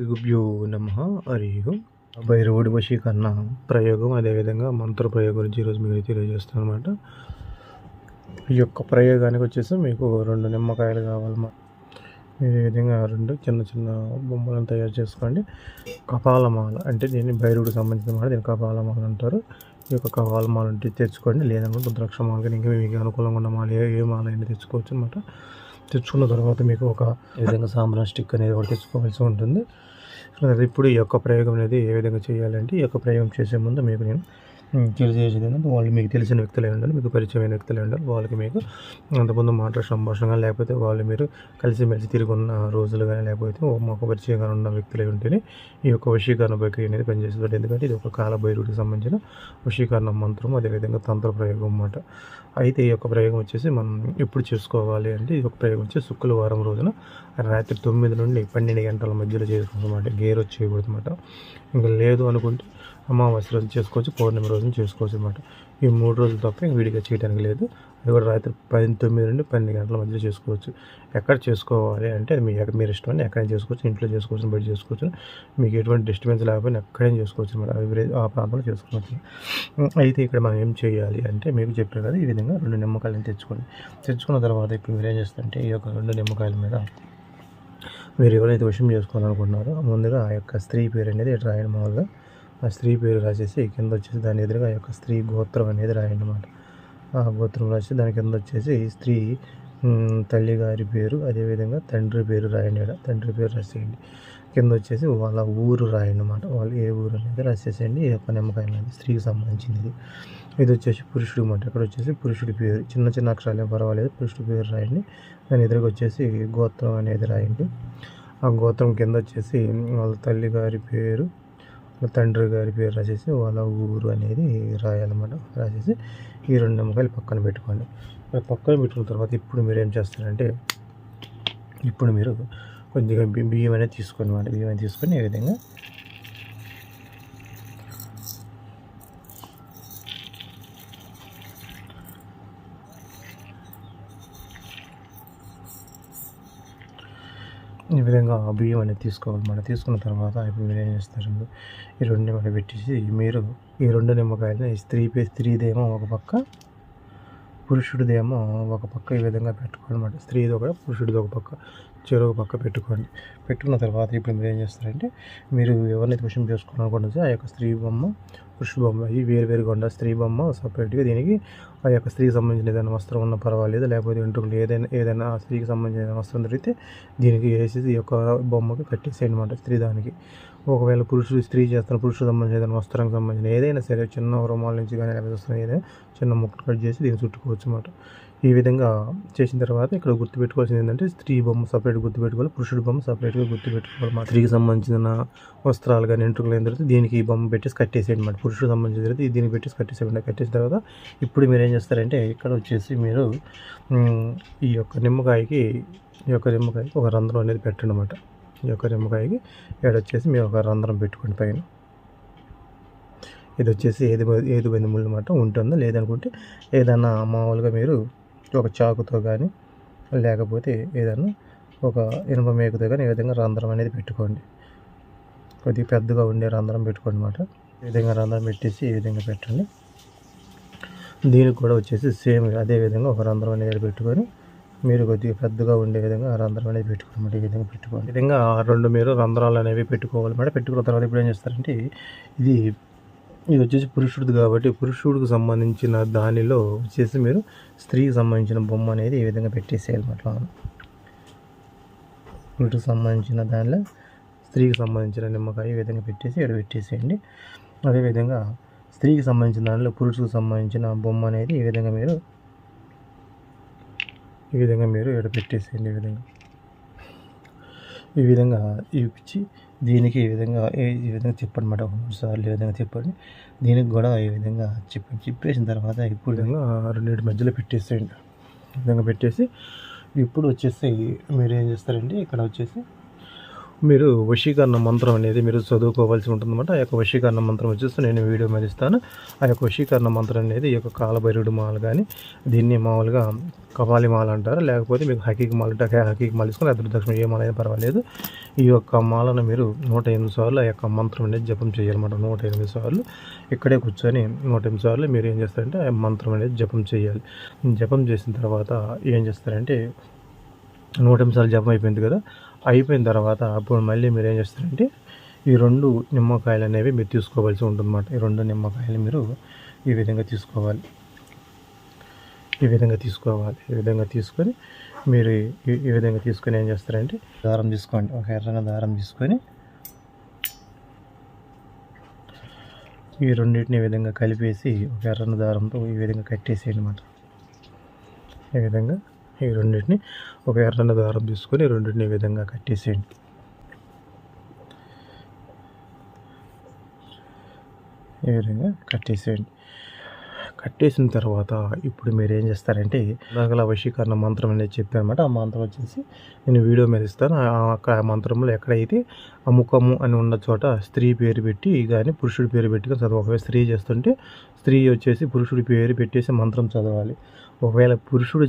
శ్రీగుభ్యో నమ హరి భైరవుడి వశీకరణ ప్రయోగం అదేవిధంగా మంత్ర ప్రయోగం గురించి ఈరోజు మీకు తెలియజేస్తాను అనమాట ఈ యొక్క ప్రయోగానికి వచ్చేసి మీకు రెండు నిమ్మకాయలు కావాలన్నమాట. మీరు ఈ విధంగా రెండు చిన్న చిన్న బొమ్మలను తయారు చేసుకోండి. కపాలమాల అంటే దీన్ని భైరవుడికి సంబంధించిన మాట దీన్ని కపాలమాల అంటారు. ఈ యొక్క కపాలమాల అంటే తెచ్చుకోండి. లేదంటే రుద్రాక్ష మాల కానీ ఇంకా మీకు అనుకూలంగా ఉన్న మాల ఏ ఏ మాల అయినా తెచ్చుకోవచ్చు అనమాట తెచ్చుకున్న తర్వాత మీకు ఒక విధంగా సాంబ్రాన్ స్టిక్ అనేది ఒకటి తెచ్చుకోవాల్సి ఉంటుంది. తర్వాత ఇప్పుడు ఈ యొక్క ప్రయోగం అనేది ఏ విధంగా చేయాలంటే ఈ యొక్క ప్రయోగం చేసే ముందు మీకు నేను తెలియజేసేది ఏంటంటే వాళ్ళు మీకు తెలిసిన వ్యక్తులే ఉండాలి మీకు పరిచయమైన వ్యక్తులే ఉండాలి. వాళ్ళకి మీకు అంతకుముందు మాట సంభాషణ కానీ లేకపోతే వాళ్ళు మీరు కలిసిమెలిసి తిరిగి ఉన్న రోజులు కానీ లేకపోతే మాకు పరిచయంగా ఉన్న వ్యక్తులే ఉంటేనే ఈ యొక్క వశీకరణ ప్రక్రియ అనేది పనిచేస్తుంది. ఎందుకంటే ఇది ఒక కాలభైరుడికి సంబంధించిన వశీకరణ మంత్రం అదేవిధంగా తంత్ర ప్రయోగం అన్నమాట. అయితే ఈ యొక్క ప్రయోగం వచ్చేసి మనం ఎప్పుడు చేసుకోవాలి అంటే ఈ యొక్క ప్రయోగం వచ్చి శుక్రవారం రోజున రాత్రి తొమ్మిది నుండి పన్నెండు గంటల మధ్యలో చేసుకోవాలన్నమాట. గేర్ వచ్చి చేయకూడదు అనమాట ఇంకా లేదు అనుకుంటే అమావాస్య రోజు చేసుకోవచ్చు పౌర్ణమి రోజున చేసుకోవచ్చు అనమాట ఈ మూడు రోజులు తప్ప ఇంక విడిగా చేయడానికి లేదు. అది కూడా రాత్రి పది తొమ్మిది నుండి పన్నెండు గంటల మధ్యలో చేసుకోవచ్చు. ఎక్కడ చేసుకోవాలి అంటే అది మీ మీరు ఇష్టం అని ఎక్కడైనా చేసుకోవచ్చు ఇంట్లో చేసుకోవచ్చు బయట చేసుకోవచ్చు. మీకు ఎటువంటి డిస్టర్బెన్స్ లేకపోయినా ఎక్కడైనా చేసుకోవచ్చు అనమాట అవి ఆ ప్రాంతంలో చేసుకోవచ్చు. అయితే ఇక్కడ మనం ఏం చేయాలి అంటే మీకు చెప్పారు కదా ఈ విధంగా రెండు నిమ్మకాయలను తెచ్చుకోండి. తెచ్చుకున్న తర్వాత ఇప్పుడు మీరు ఏం చేస్తారంటే ఈ యొక్క రెండు నిమ్మకాయల మీద మీరు ఎవరైతే విషయం చేసుకోవాలనుకుంటున్నారో ముందుగా ఆ యొక్క స్త్రీ పేరు అనేది ఇటు రాయండి. మామూలుగా ఆ స్త్రీ పేరు రాసేసి కింద వచ్చేసి దాని ఎదురుగా ఆ యొక్క స్త్రీ గోత్రం అనేది రాయండి అన్నమాట. గోత్రం రాసి దాని కింద వచ్చేసి స్త్రీ తల్లి గారి పేరు అదేవిధంగా తండ్రి పేరు రాయండి ఇక్కడ తండ్రి పేరు రాసేయండి. కింద వచ్చేసి వాళ్ళ ఊరు రాయండి అనమాట వాళ్ళు ఏ ఊరు అనేది రాసేసేయండి. ఈ యొక్క నిమ్మకాయ అనేది స్త్రీకి సంబంధించింది ఇది ఇది వచ్చేసి పురుషుడు మాట. ఇక్కడ వచ్చేసి పురుషుడి పేరు. చిన్న చిన్న అక్షరాలు ఏం పర్వాలేదు. పురుషుడి పేరు రాయండి. దాని ఎదురుగా వచ్చేసి గోత్రం అనేది రాయండి. ఆ గోత్రం కింద వచ్చేసి వాళ్ళ తల్లి గారి పేరు వాళ్ళ తండ్రి గారి పేరు రాసేసి వాళ్ళ ఊరు అనేది రాయాలన్నమాట. రాసేసి ఈ రెండు నిమ్మకాయలు పక్కన పెట్టుకోండి. మరి పక్కన పెట్టుకున్న తర్వాత ఇప్పుడు మీరు ఏం చేస్తారంటే ఇప్పుడు మీరు కొద్దిగా బియ్యం అనేది తీసుకోండి బియ్యం అనేది తీసుకొని ఈ విధంగా ఈ విధంగా బియ్యం అనేది తీసుకోవాలి. మనం తీసుకున్న తర్వాత ఇప్పుడు మీరు ఏం చేస్తారు? ఈ రెండు నిమ్మకాయలు పెట్టేసి మీరు ఈ రెండు నిమ్మకాయలు ఈ స్త్రీ పే స్త్రీదేమో ఒక పక్క పురుషుడిదేమో ఒక పక్క ఈ విధంగా పెట్టుకోండి స్త్రీది ఒక పురుషుడిది ఒక పక్క చెరువు పక్క పెట్టుకోండి. పెట్టుకున్న తర్వాత ఇప్పుడు మీరు ఏం చేస్తారంటే మీరు ఎవరినైతే విషయం చేసుకోవాలనుకుంటే ఆ యొక్క స్త్రీ బొమ్మ పురుషుడు బొమ్మ ఇవి వేరువేరుగా ఉండాలి స్త్రీ బొమ్మ సపరేట్గా దీనికి ఆ యొక్క స్త్రీకి సంబంధించిన ఏదైనా వస్త్రం ఉన్నా పర్వాలేదు. లేకపోతే వెంట్రుకలు ఏదైనా ఏదైనా ఆ స్త్రీకి సంబంధించిన వస్త్రం దొరికితే దీనికి వేసేసి ఈ యొక్క బొమ్మకి కట్టేసేయండి అనమాట స్త్రీ దానికి. ఒకవేళ పురుషుడు స్త్రీ చేస్తున్న పురుషుడు సంబంధించిన ఏదైనా వస్త్రానికి సంబంధించిన ఏదైనా సరే చిన్న రుమాల నుంచి కానీ లేకపోతే వస్త్రం ఏదైనా చిన్న ముక్కలు కట్ చేసి దీన్ని చుట్టుకోవచ్చు అనమాట ఈ విధంగా చేసిన తర్వాత ఇక్కడ గుర్తుపెట్టుకోవాల్సింది ఏంటంటే స్త్రీ బొమ్మ సపరేట్ గుర్తుపెట్టుకోవాలి పురుషుడు బొమ్మ సపరేట్గా గుర్తుపెట్టుకోవాలి. మా స్త్రీకి సంబంధించిన వస్త్రాలు కానీ ఎంట్రుకలు అయిన తర్వాత దీనికి ఈ బొమ్మ పెట్టేసి కట్టేసేయండి అనమాట పురుషుడు సంబంధించిన తర్వాత దీనికి పెట్టేసి కట్టేసేయండి కట్టేసిన తర్వాత ఇప్పుడు మీరు ఏం చేస్తారంటే ఇక్కడ వచ్చేసి మీరు ఈ యొక్క నిమ్మకాయకి ఈ యొక్క నిమ్మకాయకి ఒక రంధ్రం అనేది పెట్టండి అనమాట ఈ యొక్క నిమ్మకాయకి ఏడొచ్చేసి వచ్చేసి మీరు ఒక రంధ్రం పెట్టుకోండి పైన. ఇది వచ్చేసి ఏది ఏది బంది అనమాట ఉంటుందో? లేదనుకుంటే ఏదైనా మామూలుగా మీరు ఒక చాకుతో కానీ లేకపోతే ఏదైనా ఒక ఇనుప మేకుతో కానీ ఈ విధంగా రంధ్రం అనేది పెట్టుకోండి. కొద్దిగా పెద్దగా ఉండే రంధ్రం పెట్టుకోండి అనమాట ఈ విధంగా రంధ్రం పెట్టేసి ఈ విధంగా పెట్టండి. దీనికి కూడా వచ్చేసి సేమ్ అదే విధంగా ఒక రంధ్రం అనేది పెట్టుకొని మీరు కొద్దిగా పెద్దగా ఉండే విధంగా ఆ రంధ్రం అనేది పెట్టుకోండి ఈ విధంగా పెట్టుకోండి. విధంగా రెండు మీరు రంధ్రాలు అనేవి పెట్టుకోవాలి మేడం పెట్టుకున్న తర్వాత ఇప్పుడు ఏం చేస్తారంటే ఇది ఇది వచ్చేసి పురుషుడిది కాబట్టి పురుషుడికి సంబంధించిన దానిలో వచ్చేసి మీరు స్త్రీకి సంబంధించిన బొమ్మ అనేది ఈ విధంగా పెట్టేసేయాలి అట్లా పురుషుడికి సంబంధించిన దానిలో స్త్రీకి సంబంధించిన నిమ్మకాయ ఈ విధంగా పెట్టేసి ఇక్కడ పెట్టేసేయండి. అదేవిధంగా స్త్రీకి సంబంధించిన దానిలో పురుషుడికి సంబంధించిన బొమ్మ అనేది ఈ విధంగా మీరు ఈ విధంగా మీరు ఇక్కడ పెట్టేసేయండి ఈ విధంగా. ఈ విధంగా ఇప్పించి దీనికి ఈ విధంగా ఈ విధంగా చెప్పనమాట మూడు సార్లు ఈ విధంగా చెప్పండి దీనికి కూడా ఈ విధంగా చెప్పండి చెప్పేసిన తర్వాత ఇప్పుడు విధంగా రెండింటి మధ్యలో పెట్టేసేయండి. ఈ విధంగా పెట్టేసి ఇప్పుడు వచ్చేసి మీరు ఏం చేస్తారండి? ఇక్కడ వచ్చేసి మీరు వశీకరణ మంత్రం అనేది మీరు చదువుకోవాల్సి ఉంటుందన్నమాట. ఆ యొక్క వశీకరణ మంత్రం వచ్చేసి నేను వీడియో మీద ఇస్తాను. ఆ యొక్క వశీకరణ మంత్రం అనేది ఈ యొక్క కాలభైరుడు మాల కానీ దీన్ని మామూలుగా కపాలి మాల అంటారు. లేకపోతే మీకు హకీకి మాల అంటే హకీకి మాల తీసుకొని అదృ దక్షిణ ఏ మాల అయినా పర్వాలేదు. ఈ యొక్క మాలను మీరు నూట ఎనిమిది సార్లు ఆ యొక్క మంత్రం అనేది జపం చేయాలన్నమాట. నూట ఎనిమిది సార్లు ఇక్కడే కూర్చొని నూట ఎనిమిది సార్లు మీరు ఏం చేస్తారంటే ఆ మంత్రం అనేది జపం చేయాలి. జపం చేసిన తర్వాత ఏం చేస్తారంటే నూట ఎనిమిది సార్లు జపం అయిపోయింది కదా అయిపోయిన తర్వాత అప్పుడు మళ్ళీ మీరు ఏం చేస్తారంటే ఈ రెండు నిమ్మకాయలు అనేవి మీరు తీసుకోవాల్సి ఉంటుందన్నమాట. ఈ రెండు నిమ్మకాయలు మీరు ఈ విధంగా తీసుకోవాలి. ఈ విధంగా తీసుకోవాలి. ఈ విధంగా తీసుకొని మీరు ఈ ఈ విధంగా తీసుకొని ఏం చేస్తారంటే దారం తీసుకోండి. ఒక ఎర్రన దారం తీసుకొని ఈ రెండింటిని ఈ విధంగా కలిపేసి ఒక ఎర్రన దారంతో ఈ విధంగా కట్టేసేయండి అన్నమాట ఈ విధంగా ఈ రెండింటిని ఒక ఎర్రని దారం తీసుకొని రెండింటిని ఈ విధంగా కట్టేసేయండి. ఈ విధంగా కట్టేసేయండి. కట్టేసిన తర్వాత ఇప్పుడు మీరు ఏం చేస్తారంటే ఇందాకలా వశీకరణ మంత్రం అనేది చెప్పానమాట ఆ మంత్రం వచ్చేసి నేను వీడియో మీద ఇస్తాను. ఆ- ఆ మంత్రంలో ఎక్కడైతే అముఖము అని ఉన్న చోట స్త్రీ పేరు పెట్టి కానీ పురుషుడి పేరు పెట్టుకొని చదవాలి ఒకవేళ స్త్రీ చేస్తుంటే స్త్రీ వచ్చేసి పురుషుడి పేరు పెట్టేసి మంత్రం చదవాలి. ఒకవేళ పురుషుడు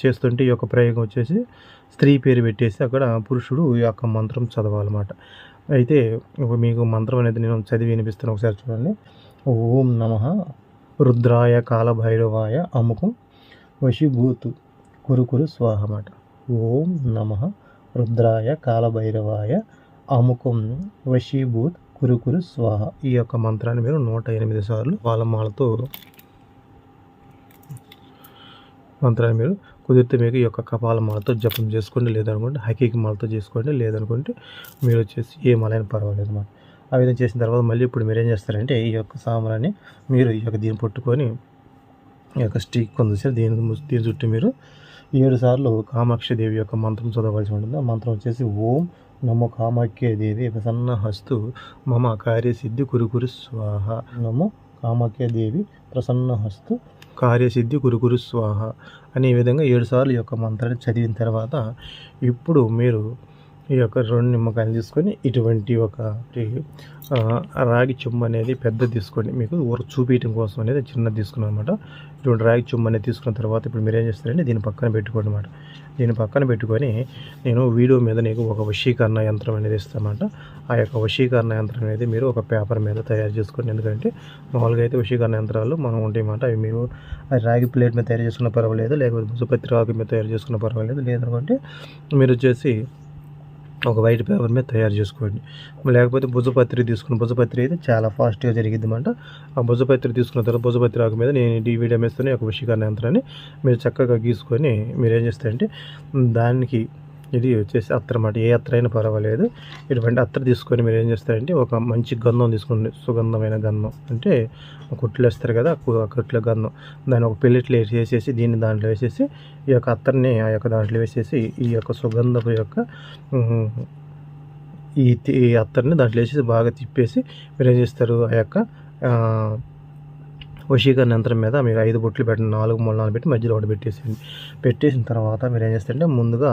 చేస్తుంటే ఈ యొక్క ప్రయోగం వచ్చేసి స్త్రీ పేరు పెట్టేసి అక్కడ పురుషుడు ఈ యొక్క మంత్రం చదవాలన్నమాట. అయితే మీకు మంత్రం అనేది నేను చదివి వినిపిస్తాను ఒకసారి చూడండి. ఓం నమ రుద్రాయ కాలభైరవాయ అముకం వశీభూతు కురుకురు స్వాహ అన్నమాట. ఓం నమ రుద్రాయ కాలభైరవాయ అముఖం వశీభూత్ కురుకురు స్వాహ. ఈ యొక్క మంత్రాన్ని మీరు నూట ఎనిమిది సార్లు వాళ్ళ మాలతో మంత్రాన్ని మీరు కుదిరితే మీకు ఈ యొక్క కపాల మాలతో జపం చేసుకోండి లేదనుకుంటే హకీకి మాలతో చేసుకోండి లేదనుకుంటే మీరు వచ్చేసి ఏ మాలైనా పర్వాలేదు అన్నమాట. ఆ విధంగా చేసిన తర్వాత మళ్ళీ ఇప్పుడు మీరు ఏం చేస్తారంటే ఈ యొక్క సామరాన్ని మీరు ఈ యొక్క దీన్ని పట్టుకొని ఈ యొక్క స్టిక్ కొంత దీని దీని చుట్టూ మీరు ఏడు సార్లు కామాక్షి దేవి యొక్క మంత్రం చదవవలసి ఉంటుంది. ఆ మంత్రం వచ్చేసి ఓం నమో కామాఖ్య దేవి ప్రసన్న హస్తు మమ కార్యసిద్ధి కురుకురు స్వాహ. నమో కామాఖ్య దేవి ప్రసన్న హస్తు కార్యసిద్ధి గురుగురు స్వాహ అనే విధంగా ఏడు సార్లు ఈ యొక్క మంత్రాన్ని చదివిన తర్వాత ఇప్పుడు మీరు ఈ యొక్క రెండు నిమ్మకాయలు తీసుకొని ఇటువంటి ఒక రాగి చెంబు అనేది పెద్ద తీసుకోండి మీకు ఊరు చూపించడం కోసం అనేది చిన్నది తీసుకున్నాను అనమాట ఇటువంటి రాగి చెంబు అనేది తీసుకున్న తర్వాత ఇప్పుడు మీరు ఏం చేస్తారంటే దీని పక్కన పెట్టుకోండి అనమాట దీని పక్కన పెట్టుకొని నేను వీడియో మీద నీకు ఒక వశీకరణ యంత్రం అనేది ఇస్తానమాట ఆ యొక్క వశీకరణ యంత్రం అనేది మీరు ఒక పేపర్ మీద తయారు చేసుకోండి. ఎందుకంటే మామూలుగా అయితే వశీకరణ యంత్రాలు మనం ఉంటాయన్నమాట. అవి మీరు రాగి ప్లేట్ మీద తయారు చేసుకున్న పర్వాలేదు లేకపోతే ముసుపత్రి రాగి మీద తయారు చేసుకున్న పర్వాలేదు. లేదనుకుంటే మీరు వచ్చేసి ఒక వైట్ పేపర్ మీద తయారు చేసుకోండి. లేకపోతే భుజపత్రి తీసుకుని భుజపత్రి అయితే చాలా ఫాస్ట్గా జరిగిద్ది ఆ భుజపత్రి తీసుకున్న తర్వాత భుజపత్రి ఆకు మీద నేను ఈ వీడియో ఒక వశీకరణ యంత్రాన్ని మీరు చక్కగా గీసుకొని మీరు ఏం చేస్తారంటే దానికి ఇది వచ్చేసి అత్తర్ అన్నమాట ఏ అత్తర్ అయినా పర్వాలేదు. ఇటువంటి అత్తర్ తీసుకొని మీరు ఏం చేస్తారంటే ఒక మంచి గంధం తీసుకోండి సుగంధమైన గంధం అంటే కుట్లు వేస్తారు కదా ఆ కు- కుట్ల గంధం. దాన్ని ఒక పెళ్ళిట్లు వేసేసి దీన్ని దాంట్లో వేసేసి ఈ యొక్క అత్తర్ని ఆ యొక్క దాంట్లో వేసేసి ఈ యొక్క సుగంధపు యొక్క ఈ అత్తర్ని దాంట్లో వేసేసి బాగా తిప్పేసి మీరు ఏం చేస్తారు? ఆ యొక్క వశీకరణ యంత్రం మీద మీరు ఐదు బొట్లు పెట్టండి నాలుగు మూడు నాలుగు పెట్టి మధ్యలో ఒకటి పెట్టేసేయండి. పెట్టేసిన తర్వాత మీరు ఏం చేస్తారంటే ముందుగా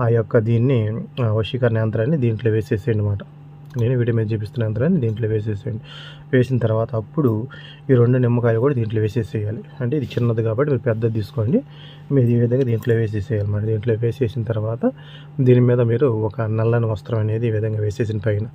ఆ యొక్క దీన్ని ఆ, వశీకరణ యంత్రాన్ని దీంట్లో వేసేసేయండి అనమాట నేను వీడియో మీద చూపిస్తున్న యంత్రాన్ని దీంట్లో వేసేసేయండి. వేసిన తర్వాత అప్పుడు ఈ రెండు నిమ్మకాయలు కూడా దీంట్లో వేసేసేయాలి. అంటే ఇది చిన్నది కాబట్టి మీరు పెద్దది తీసుకోండి. మీరు ఈ విధంగా దీంట్లో వేసేసేయాలి మరి దీంట్లో వేసేసిన తర్వాత దీని మీద మీరు ఒక నల్లని వస్త్రం అనేది ఈ విధంగా వేసేసిన పైన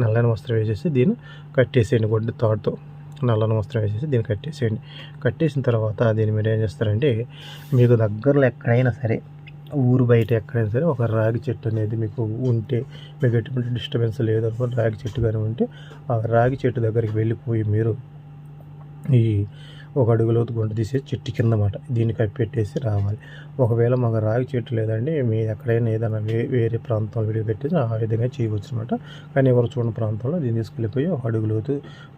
నల్లని వస్త్రం వేసేసి దీన్ని కట్టేసేయండి గుడ్డ తాడుతో. నల్లని వస్త్రం వేసేసి దీన్ని కట్టేసేయండి. కట్టేసిన తర్వాత దీన్ని మీరు ఏం చేస్తారంటే మీకు దగ్గరలో ఎక్కడైనా సరే ఊరు బయట ఎక్కడైనా సరే ఒక రాగి చెట్టు అనేది మీకు ఉంటే మీకు ఎటువంటి డిస్టర్బెన్స్ లేదు అనుకోండి రాగి చెట్టు కానీ ఉంటే ఆ రాగి చెట్టు దగ్గరికి వెళ్ళిపోయి మీరు ఈ ఒక అడుగులోతు గుంట తీసేసి చెట్టు కింద మాట దీన్ని కప్పెట్టేసి రావాలి. ఒకవేళ మాకు రాగి చెట్టు లేదండి మీ ఎక్కడైనా ఏదైనా వే వేరే ప్రాంతంలో విడిగా పెట్టేసి ఆ విధంగా చేయవచ్చు అనమాట కానీ ఎవరు చూడని ప్రాంతంలో దీన్ని తీసుకెళ్ళిపోయి ఒక అడుగులోతు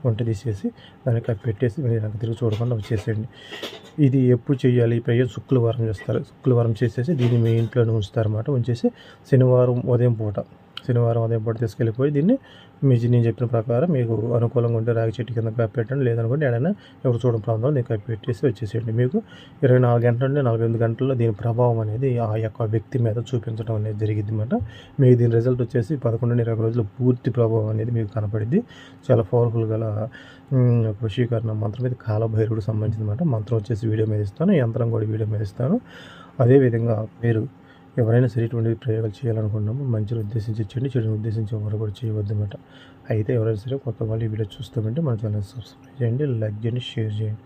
గుంట తీసేసి దాన్ని కప్పెట్టేసి మీరు వెనక తిరిగి చూడకుండా వచ్చేసేయండి ఇది ఎప్పుడు చేయాలి? ఈ ప్రయోజనం శుక్రవారం చేస్తారు. శుక్రవారం చేసేసి దీన్ని మీ ఇంట్లోనే ఉంచుతారన్నమాట. ఉంచేసి శనివారం ఉదయం పూట. శనివారం అదే పూట తీసుకెళ్ళిపోయి దీన్ని మీ నేను చెప్పిన ప్రకారం మీకు అనుకూలంగా ఉంటే రాగి చెట్టు కింద కప్పి పెట్టండి. లేదనుకుంటే ఏదైనా ఎవరు చూడని ప్రాంతంలో దీన్ని కప్పి పెట్టేసి వచ్చేసేయండి. మీకు ఇరవై నాలుగు గంటల నుండి నలభై ఎనిమిది గంటల్లో దీని ప్రభావం అనేది ఆ యొక్క వ్యక్తి మీద చూపించడం అనేది జరిగింది అనమాట మీకు దీని రిజల్ట్ వచ్చేసి పదకొండు నుండి ఇరవై రోజులు పూర్తి ప్రభావం అనేది మీకు కనపడింది. చాలా పవర్ఫుల్ గల వశీకరణ మంత్రం ఇది. కాలభైరుడు సంబంధించినమాట మంత్రం వచ్చేసి వీడియో మీద ఇస్తాను. యంత్రం కూడా వీడియో మీద ఇస్తాను. అదేవిధంగా మీరు ఎవరైనా సరే ఇటువంటి ప్రయోగాలు చేయాలనుకున్నాము మంచిని ఉద్దేశించి చేయండి చెడుని ఉద్దేశించి ఎవరు కూడా చేయవద్దన్నమాట. అయితే ఎవరైనా సరే కొత్త వాళ్ళు ఈ వీడియో చూస్తామంటే మన ఛానల్ సబ్స్క్రైబ్ చేయండి లైక్ చేయండి షేర్ చేయండి.